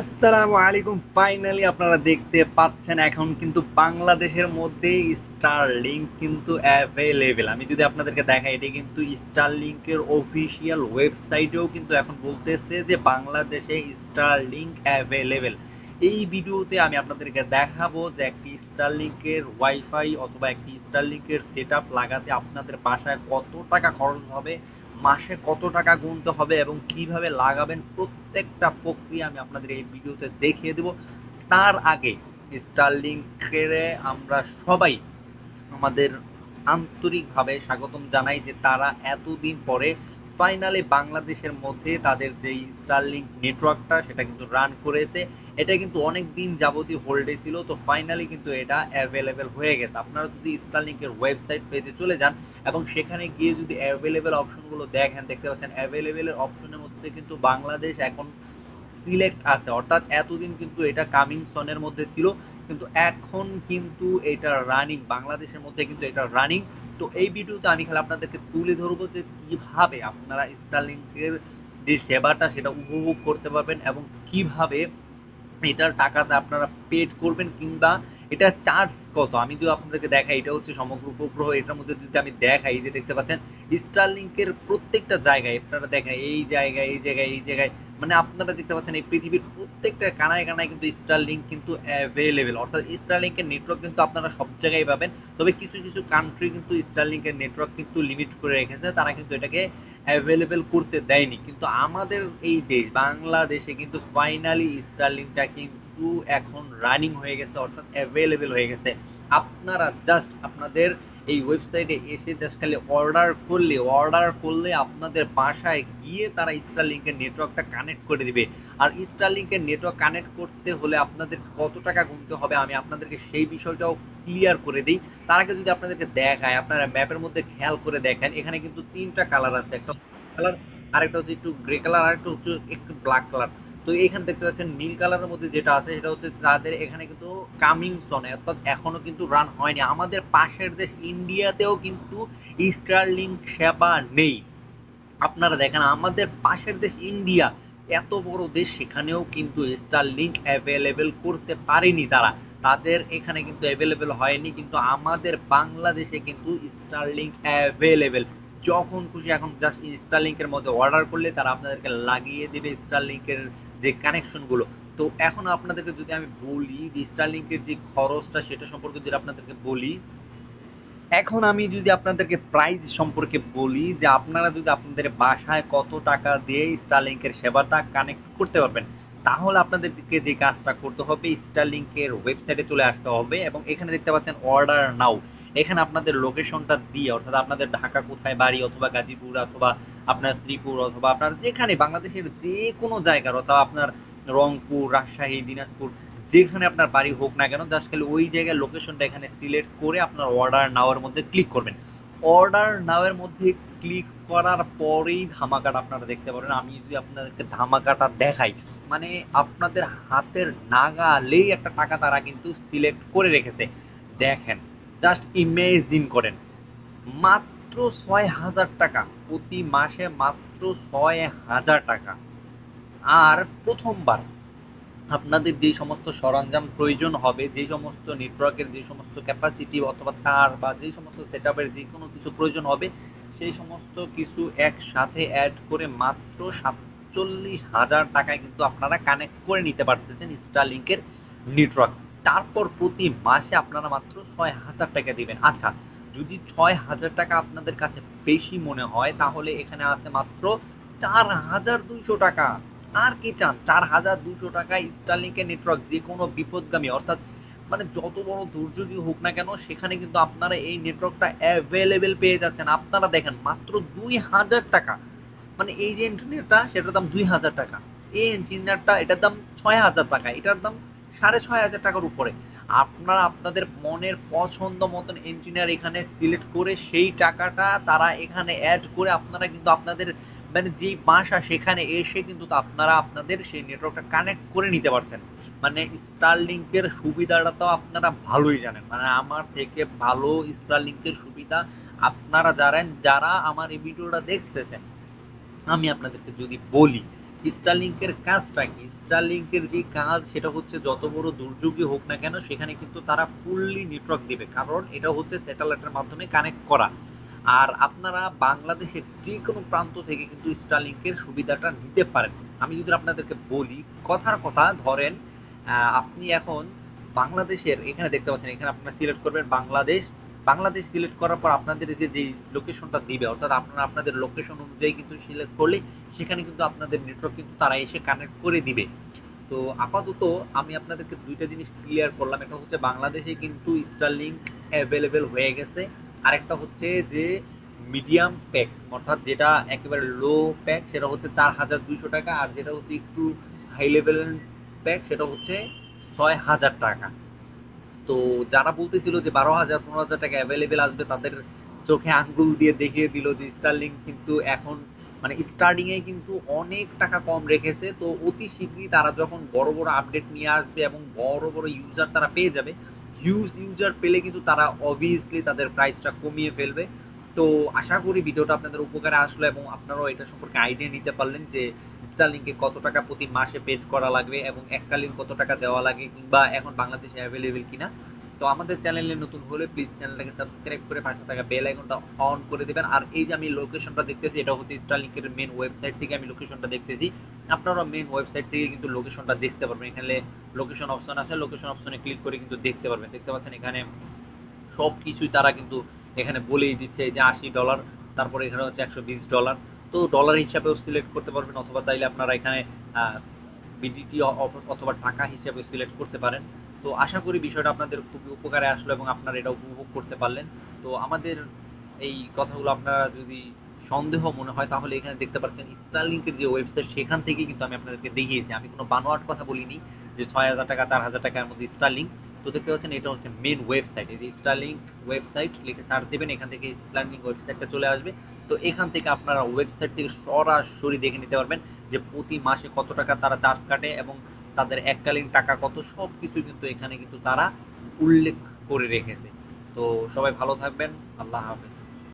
আসসালামু আলাইকুম। ফাইনালি আপনারা দেখতে পাচ্ছেন, এখন কিন্তু বাংলাদেশের মধ্যে স্টারলিংক কিন্তু অ্যাভেলেবেল আমি যদি আপনাদেরকে দেখাই, এটি কিন্তু স্টারলিংকের অফিসিয়াল ওয়েবসাইটেও কিন্তু এখন বলতেছে যে বাংলাদেশে স্টারলিংক অ্যাভেলেবেল এই ভিডিওতে আমি আপনাদেরকে দেখাবো যে একটি স্টারলিংকের ওয়াইফাই অথবা একটি স্টারলিংকের সেট লাগাতে আপনাদের বাসায় কত টাকা খরচ হবে মাসে কত টাকা গুনতে হবে এবং কীভাবে লাগাবেন প্রত্যেকটা প্রক্রিয়া আমি আপনাদের এই ভিডিওতে দেখিয়ে দেব। তার আগে স্টারলিংকের আমরা সবাই আমাদের আন্তরিকভাবে স্বাগতম জানাই যে তারা এতদিন পরে ফাইনালি বাংলাদেশের মধ্যে তাদের যেই স্টারলিংক নেটওয়ার্কটা সেটা কিন্তু রান করেছে। এটা কিন্তু অনেক দিন যাবতীয় হোল্ডে ছিল, তো ফাইনালি কিন্তু এটা অ্যাভেলেবেল হয়ে গেছে। আপনারা যদি স্টারলিংকের ওয়েবসাইট পেজে চলে যান, এবং সেখানে গিয়ে যদি অ্যাভেলেবেল অপশনগুলো দেখেন, দেখতে পাচ্ছেন অ্যাভেলেবেলের অপশনের মধ্যে কিন্তু বাংলাদেশ এখন সিলেক্ট আছে। অর্থাৎ এতদিন কিন্তু এটা কামিং সনের মধ্যে ছিল, কিন্তু এখন কিন্তু এটা রানিং বাংলাদেশের মধ্যে কিন্তু এটা রানিং তো এই ভিডিওতে আমি খালি আপনাদেরকে তুলে ধরবো যে কীভাবে আপনারা স্টারলিংকের যে সেবাটা সেটা উপভোগ করতে পারবেন এবং কীভাবে এটার টাকাটা আপনারা পেড করবেন কিংবা এটা চার্জ কত। আমি যদি আপনাদেরকে দেখাই, এটা হচ্ছে সমগ্র উপগ্রহ, এটার মধ্যে যদি আমি দেখাই যে দেখতে পাচ্ছেন স্টারলিংকের প্রত্যেকটা জায়গায়, আপনারা দেখেন, এই জায়গায় এই জায়গায় এই জায়গায় মানে আপনারা দেখতে পাচ্ছেন এই পৃথিবীর প্রত্যেকটা কানায় কানায় কিন্তু স্টারলিংক কিন্তু অ্যাভেলেবেল অর্থাৎ স্টারলিংকের নেটওয়ার্ক কিন্তু আপনারা সব জায়গায় পাবেন। তবে কিছু কিছু কান্ট্রি কিন্তু স্টারলিংকের নেটওয়ার্ক কিন্তু লিমিট করে রেখেছে, তারা কিন্তু এটাকে অ্যাভেলেবেল করতে দেয়নি। কিন্তু আমাদের এই দেশ, বাংলাদেশে কিন্তু ফাইনালি স্টারলিংকটা কিন্তু এখন রানিং হয়ে গেছে, অর্থাৎ অ্যাভেলেবেল হয়ে গেছে। আপনারা জাস্ট আপনাদের এই ওয়েবসাইটে এসে জাস্ট খালি অর্ডার করলে অর্ডার করলে আপনাদের বাসায় গিয়ে তারা স্টারলিংকের নেটওয়ার্কটা কানেক্ট করে দিবে। আর স্টারলিংকের নেটওয়ার্ক কানেক্ট করতে হলে আপনাদের কত টাকা গুনতে হবে আমি আপনাদেরকে সেই বিষয়টাও ক্লিয়ার করে দিই। তার আগে যদি আপনাদেরকে দেখায়, আপনারা ম্যাপের মধ্যে খেয়াল করে দেখেন, এখানে কিন্তু তিনটা কালার আছে। একটা কালার আরেকটা হচ্ছে একটু গ্রে কালার আরেকটা হচ্ছে একটু ব্ল্যাক কালার তো এখানে দেখতে পাচ্ছেন নীল কালারের মধ্যে যেটা আছে, সেটা হচ্ছে তাদের এখানে কিন্তু কামিং সনে, অর্থাৎ এখনও কিন্তু রান হয়নি। আমাদের পাশের দেশ ইন্ডিয়াতেও কিন্তু স্টারলিংক সেবা নেই। আপনারা দেখেন, আমাদের পাশের দেশ ইন্ডিয়া এত বড় দেশ, সেখানেও কিন্তু স্টারলিংক অ্যাভেলেবেল করতে পারেনি তারা। তাদের এখানে কিন্তু অ্যাভেলেবেল হয়নি, কিন্তু আমাদের বাংলাদেশে কিন্তু স্টারলিংক অ্যাভেলেবেল যখন খুশি এখন জাস্ট স্টারলিংকের মধ্যে অর্ডার করলে তারা আপনাদেরকে লাগিয়ে দেবে স্টারলিংকের যে কানেকশনগুলো তো এখন আপনাদেরকে যদি আমি বলি যে স্টারলিংকের যে খরচটা, সেটা সম্পর্কে যদি আপনাদেরকে বলি, এখন আমি যদি আপনাদেরকে প্রাইস সম্পর্কে বলি, যে আপনারা যদি আপনাদের বাসায় কত টাকা দিয়ে স্টারলিংকের সেবাটা কানেক্ট করতে পারবেন, তাহলে আপনাদেরকে যে কাজটা করতে হবে স্টারলিংকের ওয়েবসাইটে চলে আসতে হবে এবং এখানে দেখতে পাচ্ছেন অর্ডার নাও এখানে আপনাদের লোকেশনটা দিয়ে, অর্থাৎ আপনাদের ঢাকা কোথায় বাড়ি অথবা গাজীপুর অথবা আপনার শ্রীপুর অথবা আপনার যেখানে বাংলাদেশের যে কোনো জায়গার অথবা আপনার রংপুর, রাজশাহী, দিনাজপুর, যেখানে আপনার বাড়ি হোক না কেন জাস্ট খালি ওই জায়গায় লোকেশনটা এখানে সিলেক্ট করে আপনার অর্ডার নাওয়ার মধ্যে ক্লিক করবেন। অর্ডার নাওয়ের মধ্যে ক্লিক করার পরেই ধামাকাটা আপনারা দেখতে পারেন। আমি যদি আপনাদেরকে ধামাকাটা দেখাই মানে আপনাদের হাতের নাগালেই একটা টাকা তারা কিন্তু সিলেক্ট করে রেখেছে। দেখেন জাস্ট ইমেজিন করেন। মাত্র ছয় হাজার টাকা, প্রতি মাসে মাত্র ছয় হাজার টাকা। আর প্রথমবার আপনাদের যে সমস্ত সরঞ্জাম প্রয়োজন হবে, যে সমস্ত নেটওয়ার্কের যে সমস্ত ক্যাপাসিটি অথবা তার বা যে সমস্ত সেট আপের যে কোনো কিছু প্রয়োজন হবে, সেই সমস্ত কিছু একসাথে অ্যাড করে মাত্র সাতচল্লিশ হাজার টাকায় কিন্তু আপনারা কানেক্ট করে নিতে পারতেছেন স্টারলিংকের নেটওয়ার্ক তারপর প্রতি মাসে আপনারা মাত্র ছয় হাজার টাকা দিবেন। আচ্ছা যদি ছয় হাজার টাকা আপনাদের কাছে বেশি মনে হয়, তাহলে এখানে আছে মাত্র চার হাজার দুইশো টাকা। আর কি চান? চার হাজার দুশো টাকায় স্টারলিংকের নেটওয়ার্ক যে কোনো বিপদগামী, অর্থাৎ মানে যত বড় দুর্যোগই হোক না কেন, সেখানে কিন্তু আপনারা এই নেটওয়ার্কটা অ্যাভেলেবেল পেয়ে যাচ্ছেন। আপনারা দেখেন, মাত্র দুই হাজার টাকা। মানে এই যে ইন্টারনেটটা সেটার দাম দুই হাজার টাকা। এই ইন্টারনেটটা এটার দাম ছয় হাজার টাকা। এটার দাম সাড়ে ছয় হাজার টাকার উপরে। আপনারা আপনাদের মনের পছন্দ মতন ইঞ্জিনিয়ার এখানে সিলেক্ট করে সেই টাকাটা তারা এখানে অ্যাড করে আপনারা কিন্তু আপনাদের মানে যেই বাসা সেখানে এসে কিন্তু আপনারা আপনাদের সেই নেটওয়ার্কটা কানেক্ট করে নিতে পারছেন। মানে স্টারলিংকের সুবিধাটা তো আপনারা ভালোই জানেন। মানে আমার থেকে ভালো স্টারলিংকের সুবিধা আপনারা জানেন, যারা আমার এই ভিডিওটা দেখতেছেন। আমি আপনাদেরকে যদি বলি স্টারলিংকের কাজটা কি? স্টারলিংকের যে কাজ, সেটা হচ্ছে যত বড় দুর্যোগই হোক না কেন, সেখানে কিন্তু তারা ফুললি নেটওয়ার্ক দিবে। কারণ এটা হচ্ছে স্যাটেলাইটের মাধ্যমে কানেক্ট করা। আর আপনারা বাংলাদেশের যে কোনো প্রান্ত থেকে কিন্তু স্টারলিংকের সুবিধাটা নিতে পারেন। আমি যদি আপনাদেরকে বলি, কথার কথা, ধরেন আপনি এখন বাংলাদেশের, এখানে দেখতে পাচ্ছেন, এখানে আপনারা সিলেক্ট করবেন বাংলাদেশ বাংলাদেশ সিলেক্ট করার পর আপনাদেরকে যে লোকেশনটা দিবে, অর্থাৎ আপনারা আপনাদের লোকেশন অনুযায়ী কিন্তু সিলেক্ট করলে সেখানে কিন্তু আপনাদের নেটওয়ার্ক কিন্তু তারা এসে কানেক্ট করে দিবে। তো আপাতত আমি আপনাদেরকে দুইটা জিনিস ক্লিয়ার করলাম, একটা হচ্ছে বাংলাদেশে কিন্তু স্টারলিংক অ্যাভেলেবেল হয়ে গেছে, আরেকটা হচ্ছে যে মিডিয়াম প্যাক অর্থাৎ যেটা একেবারে লো প্যাক সেটা হচ্ছে চার হাজার দুইশো টাকা, আর যেটা হচ্ছে একটু হাই লেভেল প্যাক সেটা হচ্ছে ছয় হাজার টাকা। তো যারা বলতেছিল যে বারো হাজার, পনেরো হাজার টাকা অ্যাভেলেবেল আসবে, তাদের চোখে আঙ্গুল দিয়ে দেখিয়ে দিল যে স্টারলিং কিন্তু এখন মানে স্টার্টিং এ কিন্তু অনেক টাকা কম রেখেছে। তো অতি শীঘ্রই তারা যখন বড় বড় আপডেট নিয়ে আসবে এবং বড় বড় ইউজার তারা পেয়ে যাবে হিউজ ইউজার পেলে কিন্তু তারা অবভিয়াসলি তাদের প্রাইসটা কমিয়ে ফেলবে। তো আশা করি ভিডিওটা আপনাদের উপকারে আসলো এবং আপনারাও এটা সম্পর্কে আইডিয়া নিতে পারলেন যে স্টারলিংকে কত টাকা প্রতি মাসে পেড করা লাগবে এবং এককালীন কত টাকা দেওয়া লাগে কিংবা এখন বাংলাদেশে অ্যাভেলেবেল কিনা। তো আমাদের চ্যানেলে নতুন হলে প্লিজ চ্যানেলটাকে সাবস্ক্রাইব করে পাশে থাকা বেল আইকনটা অন করে দেবেন। আর এই যে আমি লোকেশনটা দেখতেছি, এটা হচ্ছে স্টারলিংকের মেন ওয়েবসাইট থেকে আমি লোকেশনটা দেখতেছি। আপনারা মেন ওয়েবসাইট থেকে কিন্তু লোকেশনটা দেখতে পারবেন। এখানে লোকেশন অপশন আছে। লোকেশন অপশনে ক্লিক করে কিন্তু দেখতে পারবেন। দেখতে পাচ্ছেন এখানে সব কিছুই তারা কিন্তু এখানে বলেই দিচ্ছে যে আশি ডলার, তারপরে এখানে হচ্ছে একশো বিশ ডলার। তো ডলার হিসাবেও সিলেক্ট করতে পারবেন, অথবা চাইলে আপনারা এখানে বিডিটি অথবা টাকা হিসাবে সিলেক্ট করতে পারেন। তো আশা করি বিষয়টা আপনাদের খুবই উপকারে আসলো এবং আপনারা এটা উপভোগ করতে পারলেন। তো আমাদের এই কথাগুলো আপনারা যদি সন্দেহ মনে হয়, তাহলে এখানে দেখতে পাচ্ছেন স্টারলিংকের যে ওয়েবসাইট সেখান থেকে কিন্তু আমি আপনাদেরকে দেখিয়েছি। আমি কোনো বানোয়াট কথা বলিনি যে ছয় হাজার টাকা, চার হাজার টাকার মধ্যে স্টারলিংক তো দেখতে পাচ্ছেন, এটা হচ্ছে মেন ওয়েবসাইট এই যে স্টারলিংক ওয়েবসাইট লিখে সার্চ দেবেন, এখান থেকে স্টারলিংক ওয়েবসাইটটা চলে আসবে। তো এখান থেকে আপনারা ওয়েবসাইট থেকে সরাসরি দেখে নিতে পারবেন যে প্রতি মাসে কত টাকা তারা চার্জ কাটে এবং তাদের এককালীন টাকা কত সব কিছু কিন্তু এখানে কিন্তু তারা উল্লেখ করে রেখেছে। তো সবাই ভালো থাকবেন, আল্লাহ হাফেজ।